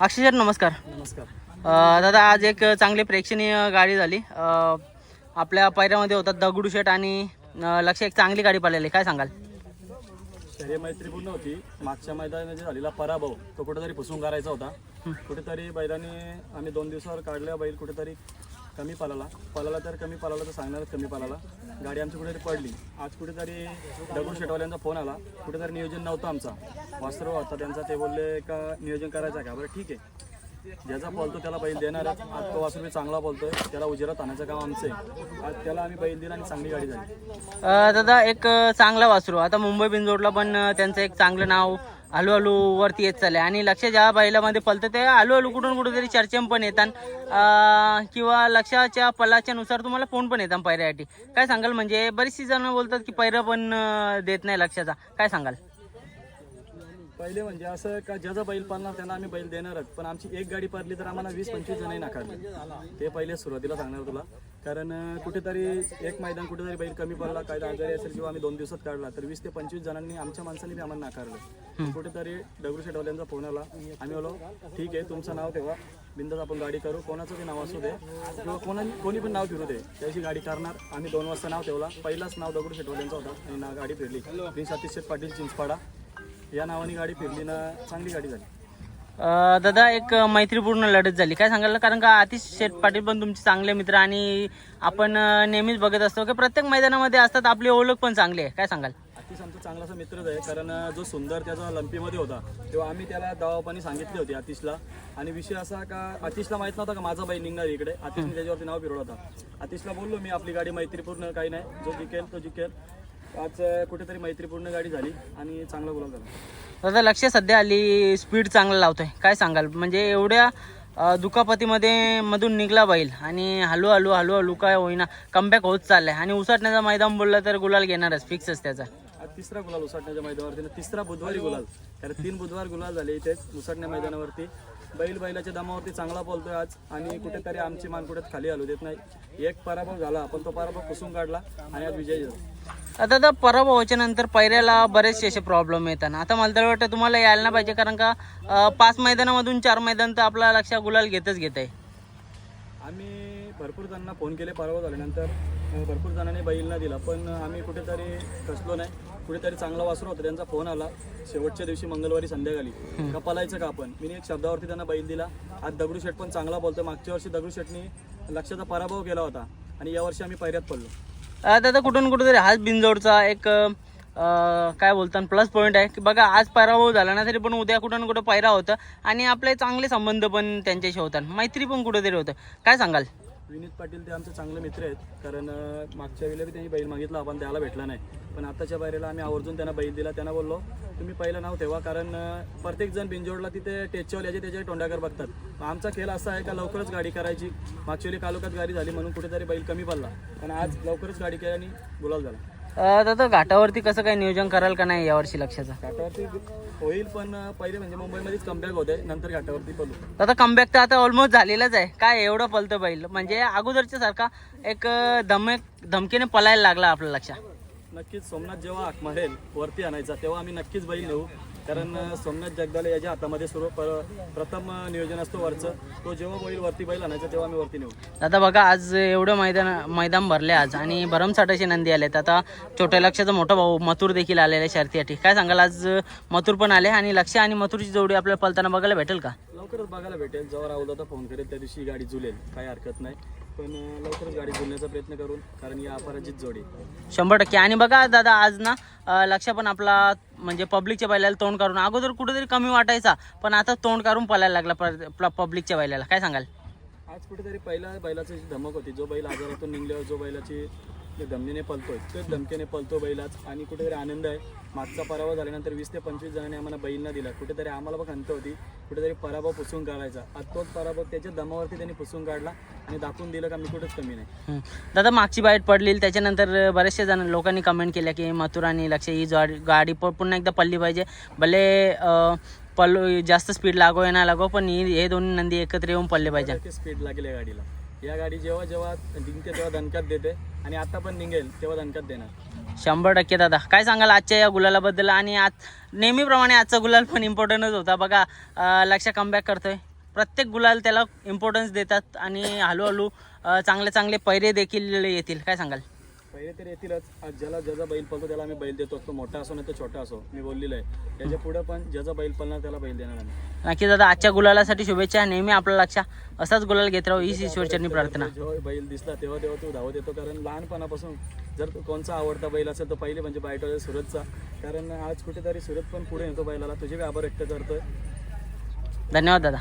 अक्षय sir नमस्कार. नमस्कार. अ, दादा आज एक चांगली प्रेक्षणीय गाडी झाली. अ, आपल्या पैऱ्यामध्ये होतात दगडूशेठ आणि अ, लक्ष एक चांगली गाडी पाहिलेली काय सांगाल? शरीर मैत्रीपूर्ण होती. मागच्या मैदानामध्ये झालेला पराभव तो कुठेतरी पुसून करायचा होता. कुठेतरी बैलाने आम्ही दोन दिवसावर काढल्या बैल कुठेतरी कमी पालाला. पालाला तर कमी पालाला तर सांगणारच कमी पालाला. गाडी आमची कुठेतरी पडली. आज कुठेतरी दगडू शेटवाल्यांचा फोन आला. कुठेतरी नियोजन नव्हतं आमचा. वास्त्र होता त्यांचा ते बोलले का नियोजन करायचं आहे का? बरं ठीक आहे. ज्याचा बोलतो त्याला बैल देणार आज तो वासरू चांगला बोलतोय. त्याला उजेरात आणायचं काम आमचं आहे. आज त्याला आम्ही बैल दिला आणि चांगली गाडी झाली. दादा एक चांगला वासरू. आता मुंबई बिंजोडला पण त्यांचं एक चांगलं नाव हळूहळू वरती येत चालले. आणि लक्ष ज्या बैलामध्ये पलतं ते हळूहळू कुठून कुठेतरी चर्चेम पण येतात. किंवा लक्षाच्या पलाच्या नुसार तुम्हाला फोन पण येतात पैऱ्यासाठी काय सांगाल? म्हणजे बरीचशी जण बोलतात की पैरं पण देत नाही लक्षाचा. काय सांगाल? पहिले म्हणजे असं का ज्याचा बैल पाळणार त्यांना आम्ही बैल देणारच. पण आमची एक गाडी पडली तर आम्हाला वीस पंचवीस जणही नाकारले ते पहिले सुरुवातीला सांगणार तुला. कारण कुठेतरी एक मैदान कुठेतरी बैल कमी पडला काय आजारी असेल किंवा आम्ही दोन दिवसात काढला तर वीस ते पंचवीस जणांनी आमच्या माणसांनी बी आम्हाला नाकारलं. कुठेतरी दगडू शेटवाल्यांचा फोन आला. आम्ही बोलो ठीक आहे तुमचं नाव ठेवा. बिंदास आपण गाडी करू. कोणाचं बी नाव असू दे किंवा कोणा कोणी पण नाव फिरू दे. त्याची गाडी करणार आम्ही दोन वाजता नाव ठेवला. पहिलाच नाव दगडू शेटवाल्यांचा होता आणि ना गाडी फिरली प्रिन्स सतीश शेठ पाटील चिंचपाडा. या नावाने गाडी फिरली ना चांगली गाडी झाली. अ, दादा एक मैत्रीपूर्ण लढत झाली. काय सांगाल? कारण का आतिश शेठ पाटील पण तुमचे चांगले मित्र आणि आपण अ, नेहमीच बघत असतो की प्रत्येक मैदानामध्ये असतात आपली ओळख पण चांगली आहे. काय सांगाल? अतिश आमचा चांगलासा मित्रच आहे कारण जो सुंदर त्याचा लंपीमध्ये होता तेव्हा आम्ही त्याला दवापाणी सांगितली होती अतिशला आणि विषय असा का अतिशला माहीत नव्हता का माझा बाई निघणार इकडे. अतिशने त्याच्यावरती नाव फिरवलं होता. अतिशला बोललो मी आपली गाडी मैत्रीपूर्ण काही नाही. जो जिंकेल तो जिंकेल. आज कुठेतरी मैत्रीपूर्ण गाडी झाली आणि चांगला गुलाब झाला. दादा लक्ष सध्या आली स्पीड चांगला लावतोय. काय सांगाल? म्हणजे एवढ्या अ, दुखापतीमध्ये मधून निघला बैल आणि हळू हळू हळू हळू काय होईना कमबॅक होत चाललाय. आणि उसाटण्याचा मैदान बोललं तर गुलाल घेणारच फिक्सच त्याचा. आज तिसरा गुलाल उसाटण्याच्या मैदानावरती आणि तिसरा बुधवारी गुलाल. कारण तीन बुधवार गुलाल झाले इथेच उसाटण्या मैदानावरती. बैल बैलाच्या दमावरती चांगला बोलतोय आज आणि कुठेतरी आमची मान कुठे खाली हलू देत नाही. एक पराभव झाला. पण तो पराभव पुसून काढला आणि आज विजय झाला. आता आता पराभवाच्या नंतर पैऱ्याला बरेचसे असे प्रॉब्लेम येतात आता मला तर वाटतं तुम्हाला यायला नाही पाहिजे कारण का पाच मैदानामधून चार मैदान तर आपला लक्ष गुलाल घेतच घेत आहे. आम्ही भरपूर जणांना फोन केले पराभव झाल्यानंतर भरपूर जणांनी बैल न दिला. पण आम्ही कुठेतरी कसलो नाही. कुठेतरी चांगला वासरू होता त्यांचा फोन आला. शेवटच्या दिवशी मंगळवारी संध्याकाळी. का पलायचं का आपण? मी एक शब्दावरती त्यांना बैल दिला. आज दगडू शेट पण चांगला बोलतो मागच्या वर्षी दगडू शेटनी लक्षाचा पराभव केला होता आणि यावर्षी आम्ही पैऱ्यात पडलो. आता आता कुठून कुठेतरी हाच बिनजोडचा एक काय बोलतात प्लस पॉईंट आहे. की बघा आज पराभव झाला ना तरी पण उद्या कुठं ना कुठं पायरा होतं आणि आपले चांगले संबंध पण त्यांच्याशी होतात. मैत्री पण कुठेतरी होतं. काय सांगाल? विनीत पाटील ते आमचे चांगले मित्र आहेत. कारण मागच्या वेळेला बी त्यांनी बैल मागितला आपण त्याला भेटला नाही. पण आताच्या बाहेरला आम्ही आवर्जून त्यांना बैल दिला त्यांना बोललो तुम्ही पहिलं नाव ठेवा कारण प्रत्येकजण प्रत्येक जण बिंजोडला तिथे टेचवल याचे त्याचे तोंडाकर बघतात. आमचा खेळ असा आहे का लवकरच गाडी करायची. मागच्या वेळी कालोखात गाडी झाली म्हणून कुठेतरी बैल कमी पडला. पण आज लवकरच गाडी केली आणि गुलाल झाला. दादा घाटावरती कसं काय नियोजन कराल का नाही यावर्षी लक्षाचा? घाटावरती होईल पण पहिले म्हणजे मुंबईमध्येच कमबॅक होते नंतर घाटावरती पडलो दादा कमबॅक तर आता ऑलमोस्ट झालेलाच आहे. काय एवढं पलतं बैल? म्हणजे अगोदरच्या सारखा एक धमक धमकीने पलायला लागला आपलं लक्ष नक्कीच सोमनाथ जेव्हा हाक मारेल वरती आणायचा तेव्हा आम्ही नक्कीच बैल नेऊ. कारण सोमनाथ जगदाले याच्या हातामध्ये सुरू प- प्रथम नियोजन असतो वरचं. तो जेव्हा बैल वरती बैल आणायचा तेव्हा आम्ही वरती नेऊ. दादा बघा आज एवढं मैदान मैदान भरले आज आणि भरमसाठाचे नंदी आलेत. आता छोट्या लक्षाचा मोठा भाऊ मथुर देखील आलेला आहे शर्तीसाठी काय सांगाल आज मथुर पण आले आणि लक्ष आणि मथुरची जोडी आपल्याला पलताना बघायला भेटेल का? लवकरच बघायला भेटेल. जेव्हा राहुल दादा फोन करेल त्या दिवशी गाडी जुलेल काही हरकत नाही. पण लवकरच गाडी जुळण्याचा प्रयत्न करून कारण ही अपराजित जोडी. शंभर टक्के. आणि बघा दादा आज ना लक्ष पण आपला म्हणजे पब्लिकच्या बैलाला तोंड करून अगोदर कुठेतरी कमी वाटायचा पण आता तोंड करून पलायला लागला पब्लिकच्या बैलाला. काय सांगाल? आज कुठेतरी पहिला बैलाची धमक होती जो बैल आजारातून निघल्यावर जो बैलाची जे धमनीने पलतोय. तेच धमकीने पलतो बैलाच. आणि कुठेतरी आनंद आहे. मागचा पराभव झाल्यानंतर वीस ते पंचवीस जणांनी आम्हाला बैल न दिला. कुठेतरी आम्हाला पण खंत होती. कुठेतरी पराभव पुसून काढायचा. आज तोच पराभव त्याच्या दमावरती त्यांनी पुसून काढला आणि दाखवून दिलं का मी कुठेच कमी नाही. दादा मागची बाईट पडली त्याच्यानंतर बरेचसे जण लोकांनी कमेंट केल्या की मथुर आणि लक्ष ही गाडी पुन्हा एकदा पडली पाहिजे. भले अं, पल्लो जास्त स्पीड लागो या नाही लागो पण ही- हे दोन्ही नंदी एकत्र येऊन पडले पाहिजे. स्पीड लागेल गाडीला. या गाडी जेव्हा जेव्हा निघते तेव्हा दणकात देते आणि आता पण निघेल तेव्हा दणकात देणार. शंभर टक्के दादा. काय सांगाल आजच्या या गुलालाबद्दल? आणि आज नेहमीप्रमाणे आजचा गुलाल पण इम्पॉर्टंटच होता. बघा लक्ष कमबॅक करतोय. प्रत्येक गुलाल त्याला इम्पॉर्टन्स देतात आणि हळूहळू चांगले चांगले पैरे देखील येतील. काय सांगाल? पहिले तर येतीलच. आज ज्याला ज्याचा बैल पळतो त्याला आम्ही बैल देतो. तो मोठा असो नाही तर छोटा असो. मी बोललेलं आहे. त्याच्या पुढे पण ज्याचा बैल पळणार त्याला बैल देणार आम्ही. नक्की दादा आजच्या गुलालासाठी शुभेच्छा. नेहमी आपलं लक्ष असाच गुलाल घेत राहू. हीच ईश्वरचरणी प्रार्थना. जेव्हा बैल दिसला तेव्हा तेव्हा तो धावत येतो. कारण लहानपणापासून जर तो कोणचा आवडता बैल असेल तर पहिले म्हणजे बाईट सुरतचा. कारण आज कुठेतरी सुरत पण पुढे येतो बैलाला. तुझे बी आभार व्यक्त करतोय. धन्यवाद दादा.